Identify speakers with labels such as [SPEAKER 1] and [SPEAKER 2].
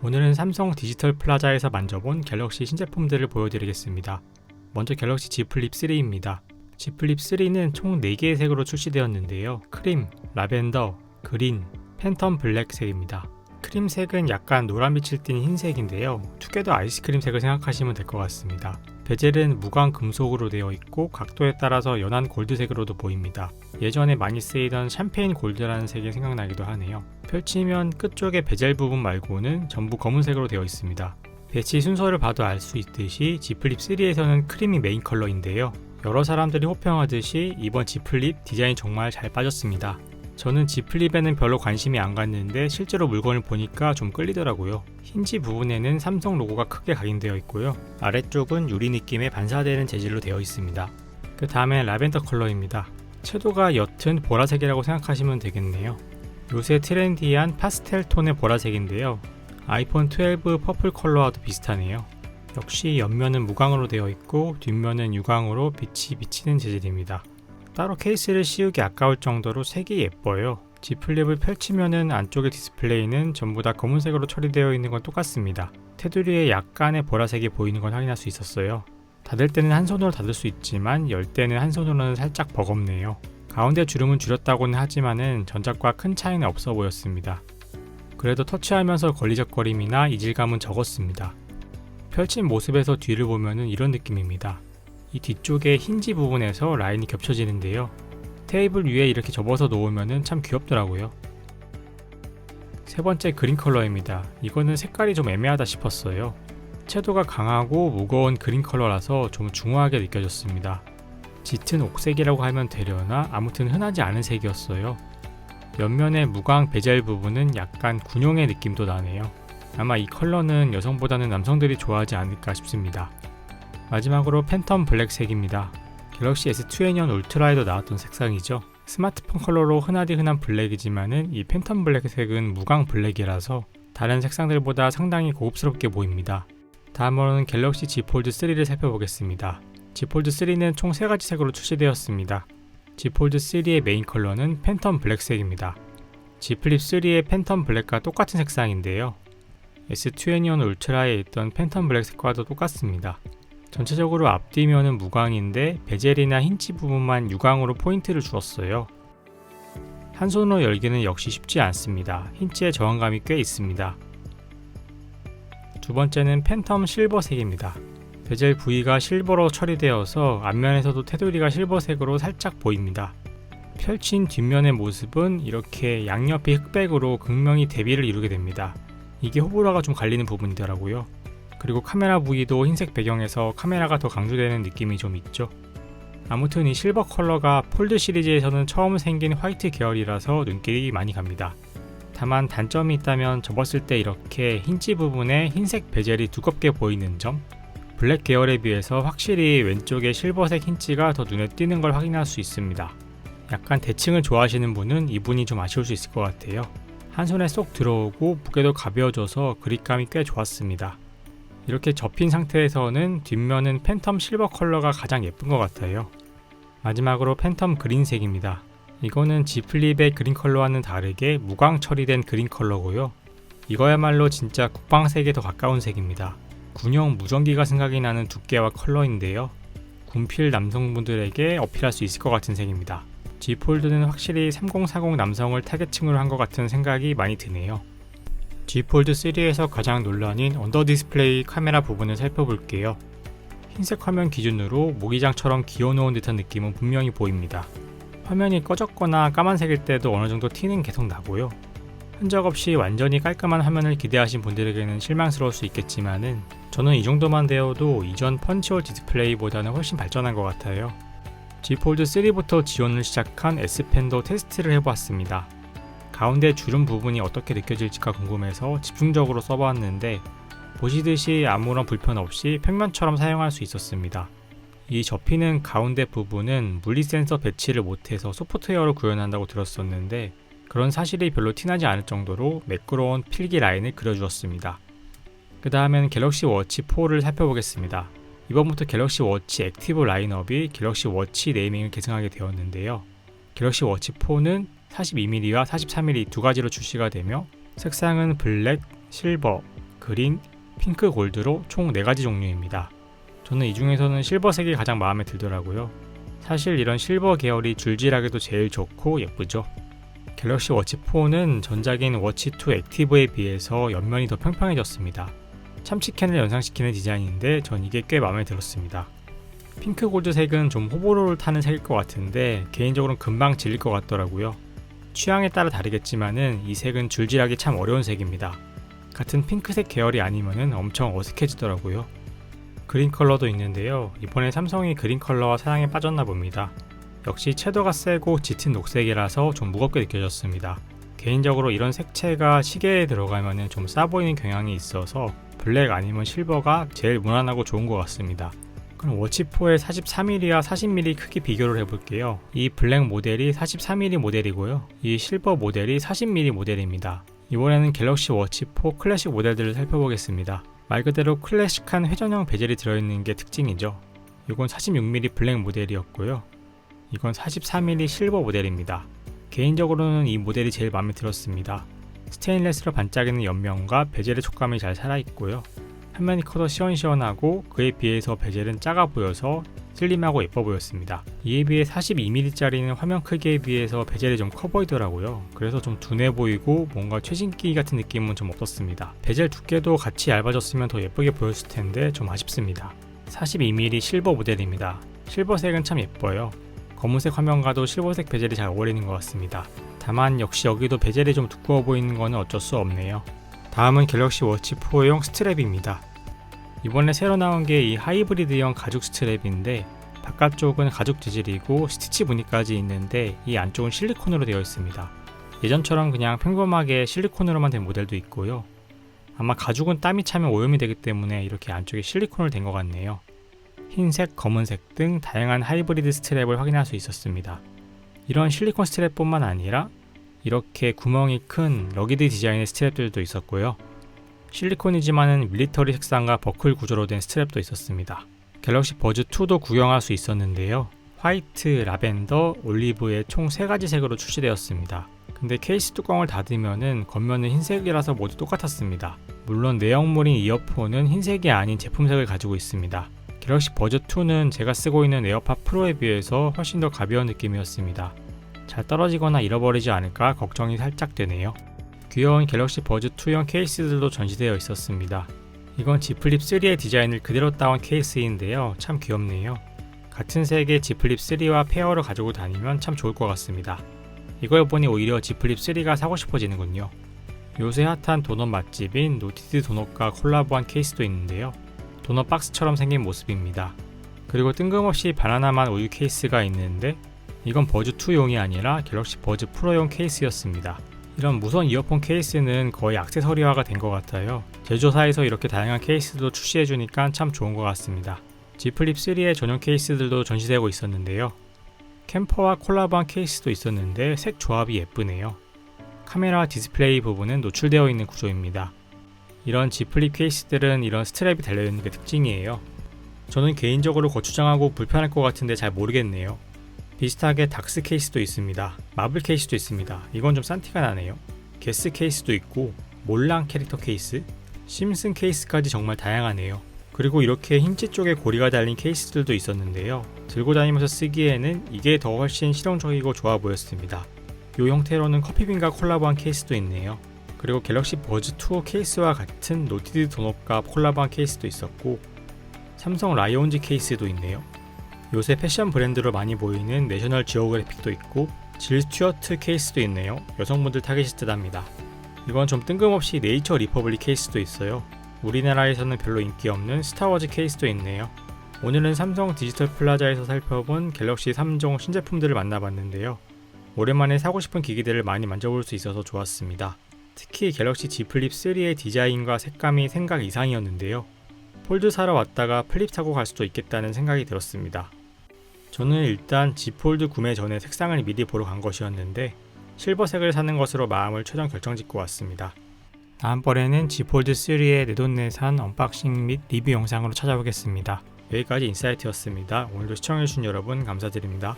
[SPEAKER 1] 오늘은 삼성 디지털 플라자에서 만져본 갤럭시 신제품들을 보여드리겠습니다. 먼저 갤럭시 Z 플립 3입니다. Z 플립 3는 총 4개의 색으로 출시되었는데요. 크림, 라벤더, 그린, 팬텀 블랙 색입니다. 크림색은 약간 노란빛을 띤 흰색인데요. 투게더 아이스크림색을 생각하시면 될 것 같습니다. 베젤은 무광 금속으로 되어 있고 각도에 따라서 연한 골드색으로도 보입니다. 예전에 많이 쓰이던 샴페인 골드라는 색이 생각나기도 하네요. 펼치면 끝쪽의 베젤 부분 말고는 전부 검은색으로 되어 있습니다. 배치 순서를 봐도 알 수 있듯이 G 플립 3에서는 크림이 메인 컬러인데요. 여러 사람들이 호평하듯이 이번 G 플립 디자인 정말 잘 빠졌습니다. 저는 G 플립에는 별로 관심이 안 갔는데 실제로 물건을 보니까 좀 끌리더라고요. 힌지 부분에는 삼성 로고가 크게 각인되어 있고요. 아래쪽은 유리 느낌의 반사되는 재질로 되어 있습니다. 그 다음에 라벤더 컬러입니다. 채도가 옅은 보라색이라고 생각하시면 되겠네요. 요새 트렌디한 파스텔 톤의 보라색인데요. 아이폰 12 퍼플 컬러와도 비슷하네요. 역시 옆면은 무광으로 되어 있고 뒷면은 유광으로 빛이 비치는 재질입니다. 따로 케이스를 씌우기 아까울 정도로 색이 예뻐요. G 플립을 펼치면은 안쪽의 디스플레이는 전부 다 검은색으로 처리되어 있는 건 똑같습니다. 테두리에 약간의 보라색이 보이는 건 확인할 수 있었어요. 닫을 때는 한 손으로 닫을 수 있지만 열 때는 한 손으로는 살짝 버겁네요. 가운데 주름은 줄였다고는 하지만은 전작과 큰 차이는 없어 보였습니다. 그래도 터치하면서 걸리적거림이나 이질감은 적었습니다. 펼친 모습에서 뒤를 보면은 이런 느낌입니다. 이 뒤쪽의 힌지 부분에서 라인이 겹쳐지는데요. 테이블 위에 이렇게 접어서 놓으면 참 귀엽더라고요. 세 번째 그린 컬러입니다. 이거는 색깔이 좀 애매하다 싶었어요. 채도가 강하고 무거운 그린 컬러라서 좀 중후하게 느껴졌습니다. 짙은 옥색이라고 하면 되려나 아무튼 흔하지 않은 색이었어요. 옆면의 무광 베젤 부분은 약간 군용의 느낌도 나네요. 아마 이 컬러는 여성보다는 남성들이 좋아하지 않을까 싶습니다. 마지막으로 팬텀 블랙색입니다. 갤럭시 S2N 울트라에도 나왔던 색상이죠. 스마트폰 컬러로 흔하디 흔한 블랙이지만은 이 팬텀 블랙색은 무광 블랙이라서 다른 색상들보다 상당히 고급스럽게 보입니다. 다음으로는 갤럭시 Z 폴드 3를 살펴보겠습니다. Z 폴드 3는 총 3가지 색으로 출시되었습니다. Z 폴드 3의 메인 컬러는 팬텀 블랙색입니다. Z 플립 3의 팬텀 블랙과 똑같은 색상인데요. S2N 울트라에 있던 팬텀 블랙색과도 똑같습니다. 전체적으로 앞뒤면은 무광인데 베젤이나 힌치 부분만 유광으로 포인트를 주었어요. 한 손으로 열기는 역시 쉽지 않습니다. 힌치의 저항감이 꽤 있습니다. 두 번째는 팬텀 실버색입니다. 베젤 부위가 실버로 처리되어서 앞면에서도 테두리가 실버색으로 살짝 보입니다. 펼친 뒷면의 모습은 이렇게 양옆이 흑백으로 극명히 대비를 이루게 됩니다. 이게 호불호가 좀 갈리는 부분이더라고요. 그리고 카메라 부위도 흰색 배경에서 카메라가 더 강조되는 느낌이 좀 있죠. 아무튼 이 실버 컬러가 폴드 시리즈에서는 처음 생긴 화이트 계열이라서 눈길이 많이 갑니다. 다만 단점이 있다면 접었을 때 이렇게 힌지 부분에 흰색 베젤이 두껍게 보이는 점 블랙 계열에 비해서 확실히 왼쪽에 실버색 힌지가 더 눈에 띄는 걸 확인할 수 있습니다. 약간 대칭을 좋아하시는 분은 이 분이 좀 아쉬울 수 있을 것 같아요. 한 손에 쏙 들어오고 무게도 가벼워져서 그립감이 꽤 좋았습니다. 이렇게 접힌 상태에서는 뒷면은 팬텀 실버 컬러가 가장 예쁜 것 같아요. 마지막으로 팬텀 그린색입니다. 이거는 G 플립의 그린 컬러와는 다르게 무광 처리된 그린 컬러고요. 이거야말로 진짜 국방색에 더 가까운 색입니다. 군용 무전기가 생각이 나는 두께와 컬러인데요. 군필 남성분들에게 어필할 수 있을 것 같은 색입니다. G 폴드는 확실히 3040 남성을 타겟층으로 한 것 같은 생각이 많이 드네요. G 폴드 3에서 가장 논란인 언더 디스플레이 카메라 부분을 살펴볼게요. 흰색 화면 기준으로 모기장처럼 기어놓은 듯한 느낌은 분명히 보입니다. 화면이 꺼졌거나 까만색일 때도 어느 정도 티는 계속 나고요. 흔적 없이 완전히 깔끔한 화면을 기대하신 분들에게는 실망스러울 수 있겠지만은 저는 이 정도만 되어도 이전 펀치홀 디스플레이보다는 훨씬 발전한 것 같아요. G 폴드 3부터 지원을 시작한 S 펜도 테스트를 해보았습니다. 가운데 주름 부분이 어떻게 느껴질지가 궁금해서 집중적으로 써보았는데 보시듯이 아무런 불편 없이 평면처럼 사용할 수 있었습니다. 이 접히는 가운데 부분은 물리 센서 배치를 못해서 소프트웨어로 구현한다고 들었었는데 그런 사실이 별로 티나지 않을 정도로 매끄러운 필기 라인을 그려주었습니다. 그 다음엔 갤럭시 워치 4를 살펴보겠습니다. 이번부터 갤럭시 워치 액티브 라인업이 갤럭시 워치 네이밍을 계승하게 되었는데요. 갤럭시 워치 4는 42mm와 43mm 두 가지로 출시가 되며 색상은 블랙, 실버, 그린, 핑크 골드로 총 4가지 종류입니다. 저는 이 중에서는 실버색이 가장 마음에 들더라고요. 사실 이런 실버 계열이 줄질하게도 제일 좋고 예쁘죠. 갤럭시 워치 4는 전작인 워치 2 액티브에 비해서 옆면이 더 평평해졌습니다. 참치캔을 연상시키는 디자인인데 전 이게 꽤 마음에 들었습니다. 핑크 골드색은 좀 호불호를 타는 색일 것 같은데 개인적으로는 금방 질릴 것 같더라고요. 취향에 따라 다르겠지만은 이 색은 줄질하기 참 어려운 색입니다. 같은 핑크색 계열이 아니면은 엄청 어색해지더라고요. 그린 컬러도 있는데요. 이번에 삼성이 그린 컬러와 사랑에 빠졌나 봅니다. 역시 채도가 세고 짙은 녹색이라서 좀 무겁게 느껴졌습니다. 개인적으로 이런 색채가 시계에 들어가면 좀 싸 보이는 경향이 있어서 블랙 아니면 실버가 제일 무난하고 좋은 것 같습니다. 그럼 워치4의 43mm와 40mm 크기 비교를 해볼게요. 이 블랙 모델이 43mm 모델이고요. 이 실버 모델이 40mm 모델입니다. 이번에는 갤럭시 워치4 클래식 모델들을 살펴보겠습니다. 말 그대로 클래식한 회전형 베젤이 들어있는 게 특징이죠. 이건 46mm 블랙 모델이었고요. 이건 43mm 실버 모델입니다. 개인적으로는 이 모델이 제일 마음에 들었습니다. 스테인레스로 반짝이는 옆면과 베젤의 촉감이 잘 살아있고요. 화면이 커서 시원시원하고 그에 비해서 베젤은 작아 보여서 슬림하고 예뻐 보였습니다. 이에 비해 42mm짜리는 화면 크기에 비해서 베젤이 좀 커 보이더라고요. 그래서 좀 둔해 보이고 뭔가 최신기 같은 느낌은 좀 없었습니다. 베젤 두께도 같이 얇아졌으면 더 예쁘게 보였을 텐데 좀 아쉽습니다. 42mm 실버 모델입니다. 실버색은 참 예뻐요. 검은색 화면과도 실버색 베젤이 잘 어울리는 것 같습니다. 다만 역시 여기도 베젤이 좀 두꺼워 보이는 것은 어쩔 수 없네요. 다음은 갤럭시 워치 4용 스트랩입니다. 이번에 새로 나온 게 이 하이브리드형 가죽 스트랩인데 바깥쪽은 가죽 재질이고 스티치 무늬까지 있는데 이 안쪽은 실리콘으로 되어 있습니다. 예전처럼 그냥 평범하게 실리콘으로만 된 모델도 있고요. 아마 가죽은 땀이 차면 오염이 되기 때문에 이렇게 안쪽에 실리콘을 댄것 같네요. 흰색, 검은색 등 다양한 하이브리드 스트랩을 확인할 수 있었습니다. 이런 실리콘 스트랩뿐만 아니라 이렇게 구멍이 큰 러기드 디자인의 스트랩들도 있었고요. 실리콘이지만은 밀리터리 색상과 버클 구조로 된 스트랩도 있었습니다. 갤럭시 버즈 2도 구경할 수 있었는데요. 화이트, 라벤더, 올리브의 총 3가지 색으로 출시되었습니다. 근데 케이스 뚜껑을 닫으면은 겉면은 흰색이라서 모두 똑같았습니다. 물론 내용물인 이어폰은 흰색이 아닌 제품색을 가지고 있습니다. 갤럭시 버즈 2는 제가 쓰고 있는 에어팟 프로에 비해서 훨씬 더 가벼운 느낌이었습니다. 잘 떨어지거나 잃어버리지 않을까 걱정이 살짝 되네요. 귀여운 갤럭시 버즈 2형 케이스들도 전시되어 있었습니다. 이건 G 플립 3의 디자인을 그대로 따온 케이스인데요. 참 귀엽네요. 같은 색의 G 플립 3와 페어를 가지고 다니면 참 좋을 것 같습니다. 이걸 보니 오히려 G 플립 3가 사고 싶어지는군요. 요새 핫한 도넛 맛집인 노티드 도넛과 콜라보한 케이스도 있는데요. 도넛 박스처럼 생긴 모습입니다. 그리고 뜬금없이 바나나만 우유 케이스가 있는데 이건 버즈 2용이 아니라 갤럭시 버즈 프로용 케이스였습니다. 이런 무선 이어폰 케이스는 거의 액세서리화가 된 것 같아요. 제조사에서 이렇게 다양한 케이스도 출시해주니까 참 좋은 것 같습니다. G 플립 3의 전용 케이스들도 전시되고 있었는데요. 캠퍼와 콜라보한 케이스도 있었는데 색 조합이 예쁘네요. 카메라 디스플레이 부분은 노출되어 있는 구조입니다. 이런 G 플립 케이스들은 이런 스트랩이 달려있는 게 특징이에요. 저는 개인적으로 거추장하고 불편할 것 같은데 잘 모르겠네요. 비슷하게 닥스 케이스도 있습니다. 마블 케이스도 있습니다. 이건 좀 싼 티가 나네요. 게스 케이스도 있고 몰랑 캐릭터 케이스, 심슨 케이스까지 정말 다양하네요. 그리고 이렇게 흰지 쪽에 고리가 달린 케이스들도 있었는데요. 들고 다니면서 쓰기에는 이게 더 훨씬 실용적이고 좋아 보였습니다. 이 형태로는 커피빈과 콜라보한 케이스도 있네요. 그리고 갤럭시 버즈 2 케이스와 같은 노티드 도넛과 콜라보한 케이스도 있었고 삼성 라이온즈 케이스도 있네요. 요새 패션 브랜드로 많이 보이는 내셔널 지오그래픽도 있고 질 스튜어트 케이스도 있네요. 여성분들 타겟이 듯합니다. 이건 좀 뜬금없이 네이처 리퍼블릭 케이스도 있어요. 우리나라에서는 별로 인기 없는 스타워즈 케이스도 있네요. 오늘은 삼성 디지털 플라자에서 살펴본 갤럭시 3종 신제품들을 만나봤는데요. 오랜만에 사고 싶은 기기들을 많이 만져볼 수 있어서 좋았습니다. 특히 갤럭시 Z 플립 3의 디자인과 색감이 생각 이상이었는데요. 폴드 사러 왔다가 플립 사고 갈 수도 있겠다는 생각이 들었습니다. 저는 일단 G 폴드 구매 전에 색상을 미리 보러 간 것이었는데 실버색을 사는 것으로 마음을 최종 결정짓고 왔습니다. 다음번에는 G 폴드 3의 내돈내산 언박싱 및 리뷰 영상으로 찾아오겠습니다. 여기까지 인사이트였습니다. 오늘도 시청해주신 여러분 감사드립니다.